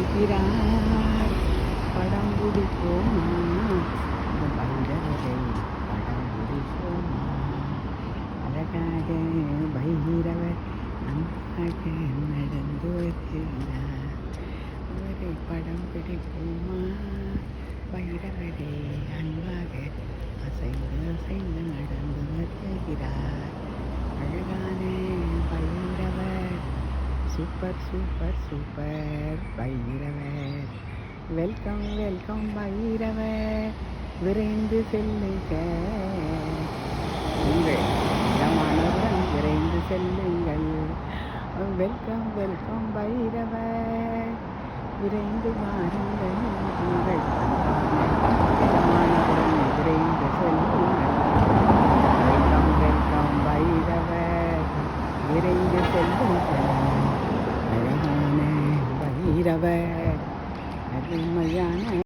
வருகிறார் படம் பிடிப்போமா இந்த பைரவரை படம் பிடிப்போமா அழகாக பைரவர் நன்றாக நடந்து வருகிறார் அவரை படம் பிடிப்போமா பைரவரே அன்பாக super super super Bhairavar welcome welcome Bhairavar விரைந்து செல்லுங்க. உங்கள் விரைந்து செல்லுங்கள். வெல்கம் வெல்கம் பைரவர் விரைந்து வாருங்கள். உங்கள் விரைந்து செல்லுங்கள். வெல்கம் வெல்கம் பைரவர் விரைந்து செல்லுங்கள். அழகான பைரவர் அருமையான